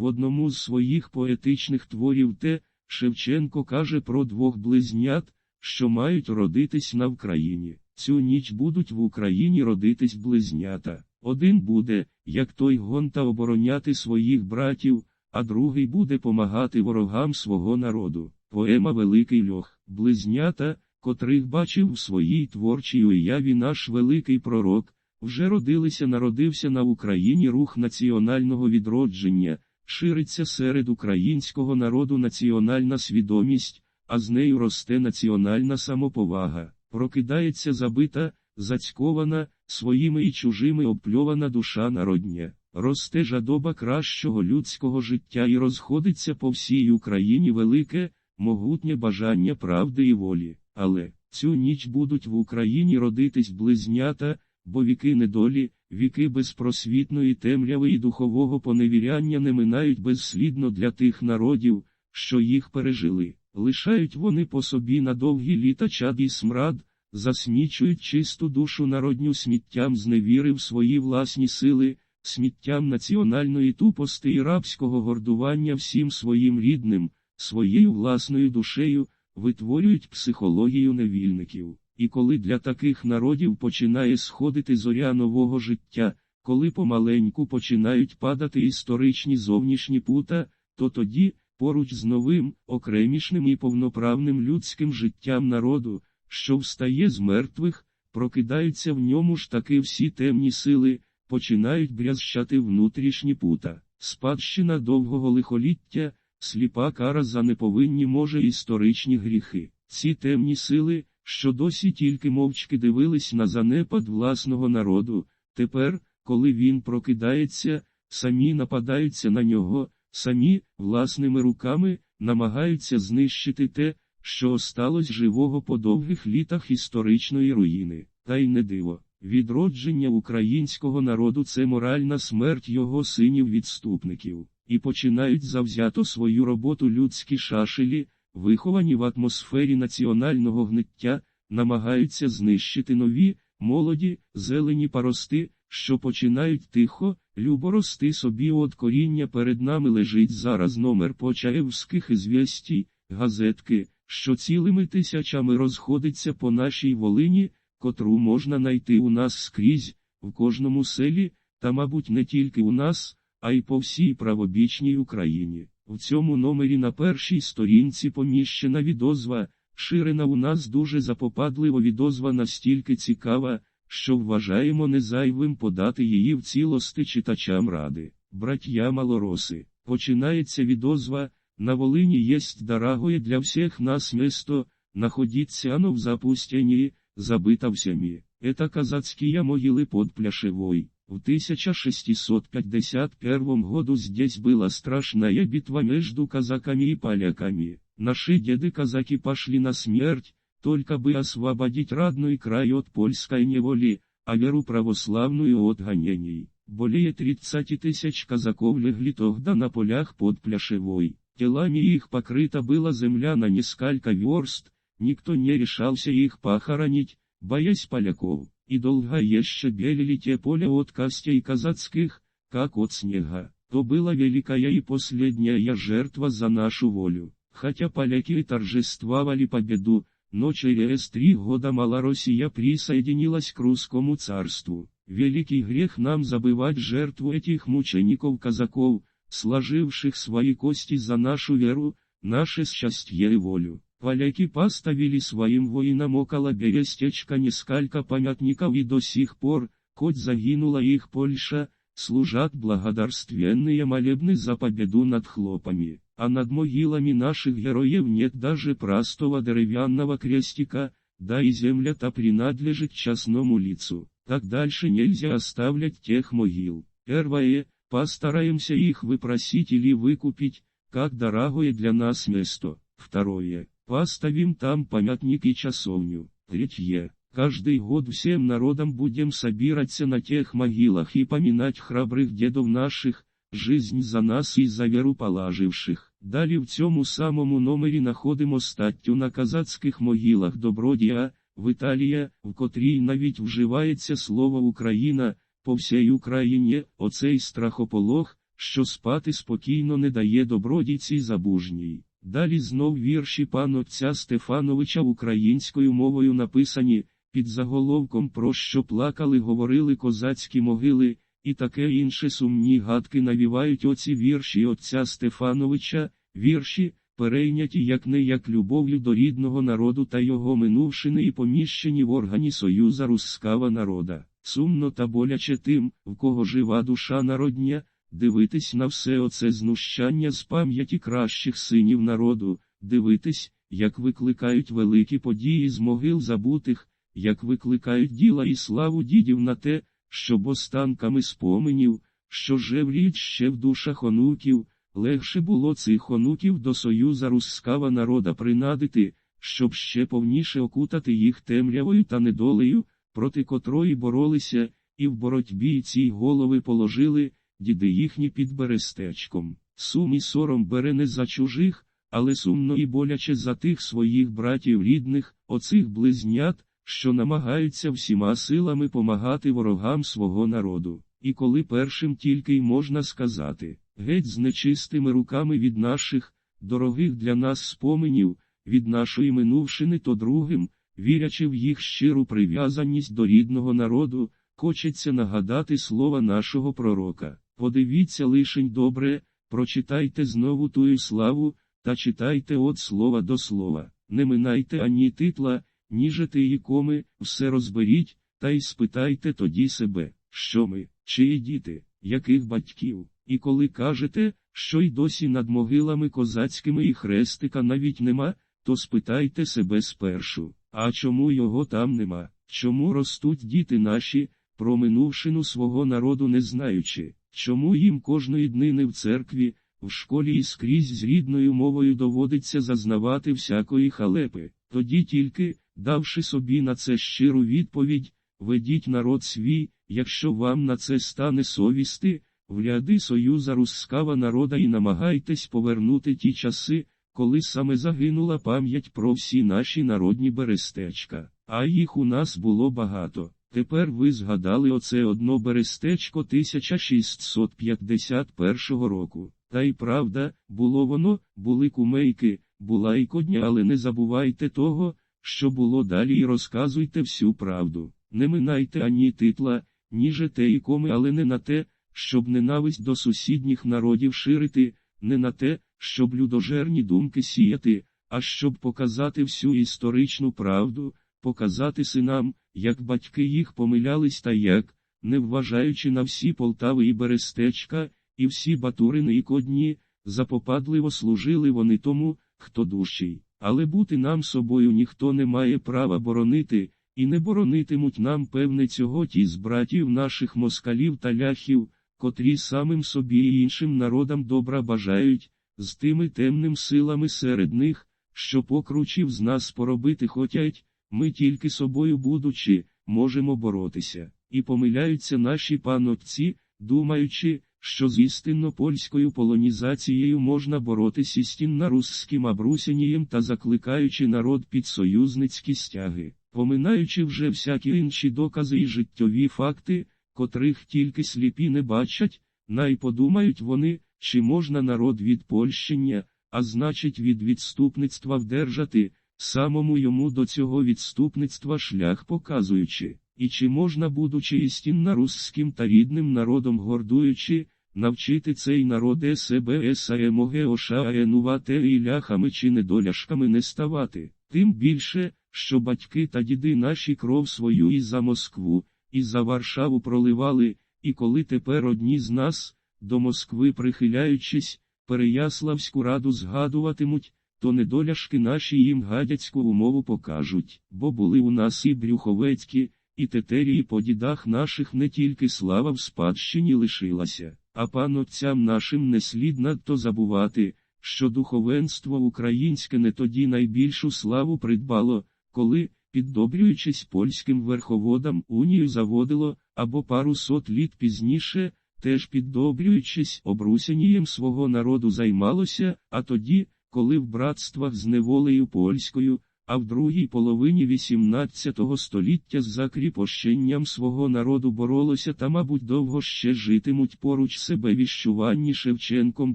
В одному з своїх поетичних творів те, Шевченко каже про двох близнят, що мають родитись на Вкраїні. Цю ніч будуть в Україні родитись близнята. Один буде, як той гонта обороняти своїх братів, а другий буде помагати ворогам свого народу. Поема Великий Льох, близнята, котрих бачив в своїй творчій уяві наш великий пророк, вже родилися, народився на Україні рух національного відродження, шириться серед українського народу національна свідомість, а з нею росте національна самоповага, прокидається забита, зацькована, своїми і чужими обпльована душа народня. Росте жадоба кращого людського життя і розходиться по всій Україні велике, могутнє бажання правди і волі. Але цю ніч будуть в Україні родитись близнята, бо віки недолі, віки безпросвітної темряви і духового поневіряння не минають безслідно для тих народів, що їх пережили. Лишають вони по собі на довгі літа чад і смрад, засмічують чисту душу народню сміттям зневіри в свої власні сили, сміттям національної тупости і рабського гордування всім своїм рідним, своєю власною душею, витворюють психологію невільників. І коли для таких народів починає сходити зоря нового життя, коли помаленьку починають падати історичні зовнішні пута, то тоді, поруч з новим, окремішним і повноправним людським життям народу, що встає з мертвих, прокидаються в ньому ж таки всі темні сили, починають брязщати внутрішні пута, спадщина довгого лихоліття, сліпа кара за неповинні може історичні гріхи. Ці темні сили, що досі тільки мовчки дивились на занепад власного народу, тепер, коли він прокидається, самі нападаються на нього, самі, власними руками, намагаються знищити те, що осталось живого по довгих літах історичної руїни, та й не диво. Відродження українського народу це моральна смерть його синів-відступників, і починають завзято свою роботу людські шашелі, виховані в атмосфері національного гниття, намагаються знищити нові, молоді, зелені парости, що починають тихо, любо рости собі от коріння перед нами лежить зараз номер почаївських ізвєстій, газетки, що цілими тисячами розходиться по нашій Волині, котру можна знайти у нас скрізь, в кожному селі, та, мабуть, не тільки у нас, а й по всій правобічній Україні. В цьому номері на першій сторінці поміщена відозва, ширена у нас дуже запопадливо відозва настільки цікава, що вважаємо незайвим подати її в цілости читачам ради. Браття малороси, починається відозва, на Волині єсть дорогое для всіх нас место, находиться оно в запустении, забыто всеми. Это казацкие могилы под Пляшевой. В 1651 году здесь была страшная битва между казаками и поляками. Наши деды-казаки пошли на смерть, только бы освободить родной край от польской неволи, а веру православную от гонений. Более 30 тысяч казаков легли тогда на полях под Пляшевой. Телами их покрыта была земля на несколько верст, никто не решался их похоронить, боясь поляков, и долго еще белили те поля от костей казацких, как от снега. То была великая и последняя жертва за нашу волю. Хотя поляки торжествовали победу, но через три года Малороссия присоединилась к русскому царству. Великий грех нам забывать жертву этих мучеников-казаков, сложивших свои кости за нашу веру, наше счастье и волю. Поляки поставили своим воинам около берестечка несколько памятников и до сих пор, хоть загинула их Польша, служат благодарственные молебны за победу над хлопами, а над могилами наших героев нет даже простого деревянного крестика, да и земля-то принадлежит частному лицу. Так дальше нельзя оставлять тех могил. Первое, постараемся их выпросить или выкупить, как дорогое для нас место. Второе, поставим там памятник и часовню. Третье, каждый год всем народам будем собираться на тех могилах и поминать храбрых дедов наших, жизнь за нас і за веру положивших. Далі в цьому самому номері находимо статтю на казацьких могилах Добродія, в Італія, в котрій навіть вживається слово Україна, по всій Україні, оцей страхополох, що спати спокійно не дає добродійці забужній. Далі знов вірші пан отця Стефановича українською мовою написані, під заголовком про що плакали, говорили козацькі могили, і таке інше сумні гадки навівають оці вірші отця Стефановича, вірші, перейняті як не як любов'ю до рідного народу та його минувшини і поміщені в органі Союза Рускава народа. Сумно та боляче тим, в кого жива душа народня, дивитись на все оце знущання з пам'яті кращих синів народу, дивитись, як викликають великі події з могил забутих, як викликають діла і славу дідів на те, щоб останками споменів, що жевріють ще в душах онуків, легше було цих онуків до союза рускава народа принадити, щоб ще повніше окутати їх темрявою та недолею, проти котрої боролися, і в боротьбі ці голови положили, діди їхні під берестечком. Сум і сором бере не за чужих, але сумно і боляче за тих своїх братів рідних, оцих близнят, що намагаються всіма силами помагати ворогам свого народу. І коли першим тільки й можна сказати, геть з нечистими руками від наших, дорогих для нас споменів, від нашої минувшини, то другим, вірячи в їх щиру прив'язаність до рідного народу, хочеться нагадати слова нашого пророка. Подивіться лишень добре, прочитайте знову тую славу, та читайте от слова до слова, не минайте ані титла, ні жити коми, все розберіть, та й спитайте тоді себе, що ми, чиї діти, яких батьків, і коли кажете, що й досі над могилами козацькими і хрестика навіть нема, то спитайте себе спершу, а чому його там нема, чому ростуть діти наші, про минувшину свого народу не знаючи, чому їм кожної днини в церкві, в школі і скрізь з рідною мовою доводиться зазнавати всякої халепи, тоді тільки, давши собі на це щиру відповідь, ведіть народ свій, якщо вам на це стане совісти, в ряди союза рускава народа і намагайтесь повернути ті часи, коли саме загинула пам'ять про всі наші народні берестечка, а їх у нас було багато. Тепер ви згадали оце одно берестечко 1651 року. Та й правда, було воно, були кумейки, була і кодня, але не забувайте того, що було далі, і розказуйте всю правду. Не минайте ані титла, ні жете і коми, але не на те, щоб ненависть до сусідніх народів ширити, не на те, щоб людожерні думки сіяти, а щоб показати всю історичну правду, показати синам, як батьки їх помилялись та як, не вважаючи на всі Полтави і Берестечка, і всі Батурини і Кодні, запопадливо служили вони тому, хто дужчий. Але бути нам собою ніхто не має права боронити, і не боронитимуть нам певне цього ті з братів наших москалів та ляхів, котрі самим собі і іншим народам добра бажають, з тими темним силами серед них, що покручів з нас поробити хотять, ми тільки собою будучи, можемо боротися, і помиляються наші панотці, думаючи, що з істинно польською полонізацією можна боротися істинно русським абрусянієм та закликаючи народ під союзницькі стяги, поминаючи вже всякі інші докази і життєві факти, котрих тільки сліпі не бачать, най подумають вони, чи можна народ від польщення, а значить від відступництва вдержати, самому йому до цього відступництва шлях показуючи. І чи можна, будучи істинно русським та рідним народом гордуючи, навчити цей народ себе есаемоге ошаенувати і ляхами чи недоляшками не ставати, тим більше, що батьки та діди наші кров свою і за Москву, і за Варшаву проливали, і коли тепер одні з нас, до Москви прихиляючись, Переяславську раду згадуватимуть, то недоляшки наші їм гадяцьку умову покажуть, бо були у нас і брюховецькі, і тетерії по дідах наших не тільки слава в спадщині лишилася, а панотцям нашим не слід надто забувати, що духовенство українське не тоді найбільшу славу придбало, коли, піддобрюючись польським верховодам, унію заводило, або пару сот літ пізніше, теж піддобрюючись обрусянієм свого народу займалося, а тоді, коли в братствах з неволею польською, а в другій половині XVIII століття з закріпощенням свого народу боролося та, мабуть, довго ще житимуть поруч себе віщуванні Шевченком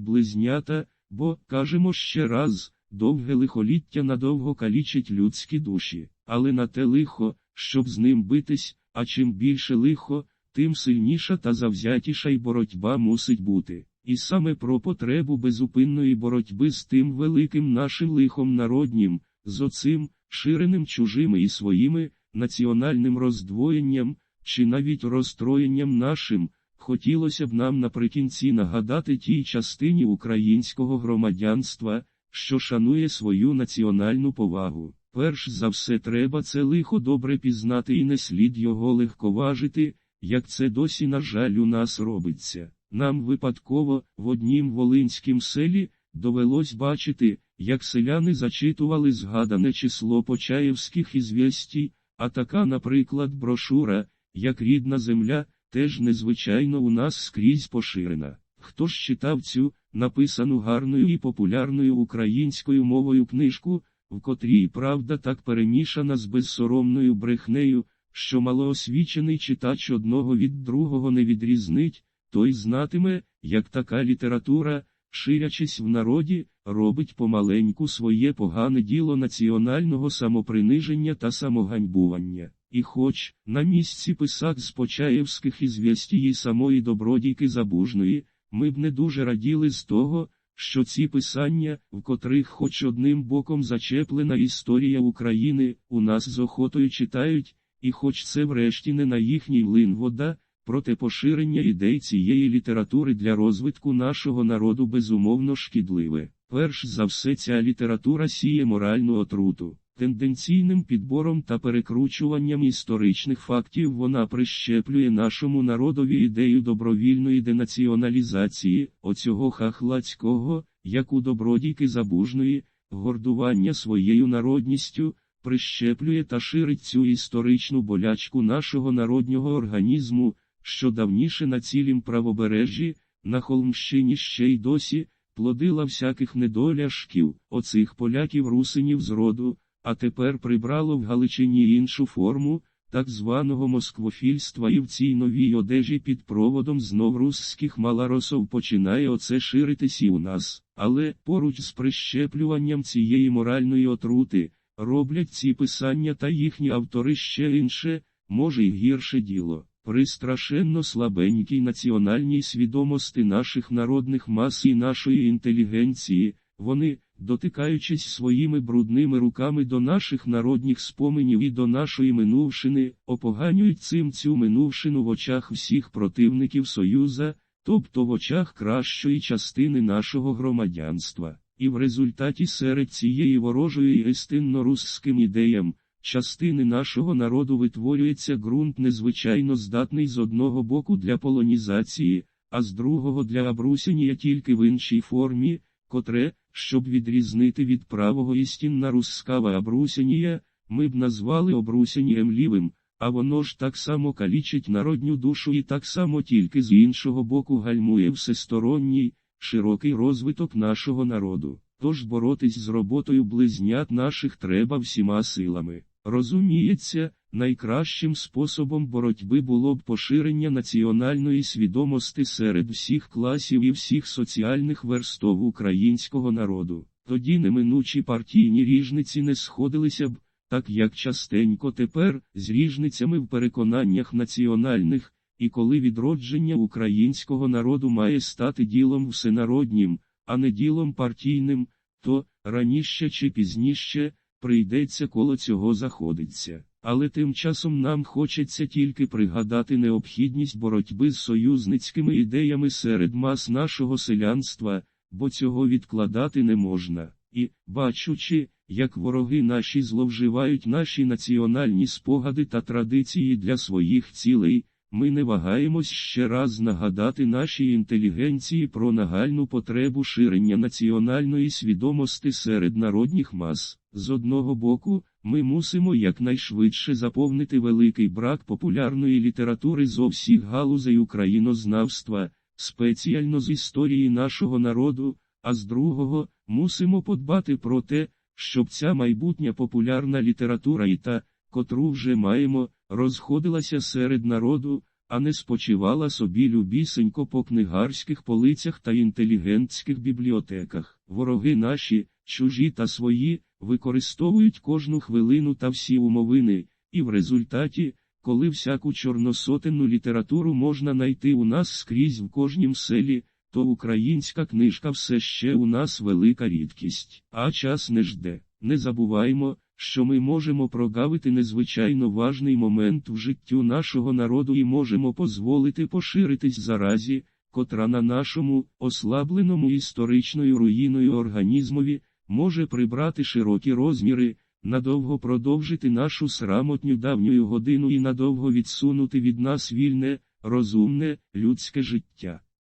близнята, бо, кажемо ще раз, довге лихоліття надовго калічить людські душі, але на те лихо, щоб з ним битись, а чим більше лихо, тим сильніша та завзятіша й боротьба мусить бути. І саме про потребу безупинної боротьби з тим великим нашим лихом народнім, з оцим, ширеним чужими і своїми, національним роздвоєнням, чи навіть розстроєнням нашим, хотілося б нам наприкінці нагадати тій частині українського громадянства, що шанує свою національну повагу. Перш за все треба це лихо добре пізнати і не слід його легковажити, як це досі, на жаль, у нас робиться. Нам випадково, в однім волинськім селі, довелось бачити, як селяни зачитували згадане число почаївських ізвістій, а така, наприклад, брошура, як рідна земля, теж незвичайно у нас скрізь поширена. Хто ж читав цю, написану гарною і популярною українською мовою книжку, в котрій правда так перемішана з безсоромною брехнею, що малоосвічений читач одного від другого не відрізнить, той знатиме, як така література, ширячись в народі, робить помаленьку своє погане діло національного самоприниження та самоганьбування. І хоч на місці писак з Почаєвських ізвістій самої добродійки Забужної, ми б не дуже раділи з того, що ці писання, в котрих хоч одним боком зачеплена історія України, у нас з охотою читають, і хоч це врешті не на їхній лин вода, проте поширення ідей цієї літератури для розвитку нашого народу безумовно шкідливе. Перш за все ця література сіє моральну отруту. Тенденційним підбором та перекручуванням історичних фактів вона прищеплює нашому народові ідею добровільної денаціоналізації, оцього хахлацького, як у добродійки забужної, гордування своєю народністю, прищеплює та ширить цю історичну болячку нашого народнього організму, що давніше на цілім правобережжі, на Холмщині ще й досі, плодила всяких недоляшків, оцих поляків русинів з роду а тепер прибрало в Галичині іншу форму, так званого москвофільства і в цій новій одежі під проводом знов русських малоросов починає оце ширитись і у нас. Але поруч з прищеплюванням цієї моральної отрути, роблять ці писання та їхні автори ще інше, може й гірше діло. При страшенно слабенькій національній свідомості наших народних мас і нашої інтелігенції, вони, дотикаючись своїми брудними руками до наших народних споменів і до нашої минувшини, опоганюють цим цю минувшину в очах всіх противників Союза, тобто в очах кращої частини нашого громадянства. І в результаті серед цієї ворожої істинно русським ідеям, частини нашого народу витворюється ґрунт незвичайно здатний з одного боку для полонізації, а з другого для обрусіння тільки в іншій формі, котре, щоб відрізнити від правого істинна рускава обрусянія, ми б назвали обрусянієм лівим, а воно ж так само калічить народню душу і так само тільки з іншого боку гальмує всесторонній, широкий розвиток нашого народу. Тож боротись з роботою близнят наших треба всіма силами. Розуміється, найкращим способом боротьби було б поширення національної свідомості серед всіх класів і всіх соціальних верстов українського народу. Тоді неминучі партійні ріжниці не сходилися б, так як частенько тепер, з ріжницями в переконаннях національних, і коли відродження українського народу має стати ділом всенароднім, а не ділом партійним, то раніше чи пізніше прийдеться коло цього заходиться. Але тим часом нам хочеться тільки пригадати необхідність боротьби з союзницькими ідеями серед мас нашого селянства, бо цього відкладати не можна. І, бачучи, як вороги наші зловживають наші національні спогади та традиції для своїх цілей, ми не вагаємось ще раз нагадати нашій інтелігенції про нагальну потребу ширення національної свідомості серед народних мас. З одного боку, ми мусимо якнайшвидше заповнити великий брак популярної літератури зо всіх галузей українознавства, спеціально з історії нашого народу, а з другого, мусимо подбати про те, щоб ця майбутня популярна література і та, котру вже маємо, розходилася серед народу, а не спочивала собі любісенько по книгарських полицях та інтелігентських бібліотеках. Вороги наші, чужі та свої, використовують кожну хвилину та всі умовини, і в результаті, коли всяку чорносотенну літературу можна знайти у нас скрізь в кожнім селі, то українська книжка все ще у нас велика рідкість. А час не жде. Не забуваймо, що ми можемо прогавити незвичайно важний момент в життю нашого народу і можемо дозволити поширитись заразі, котра на нашому, ослабленому історичною руїною організмові, може прибрати широкі розміри, надовго продовжити нашу срамотню давню годину і надовго відсунути від нас вільне, розумне, людське життя.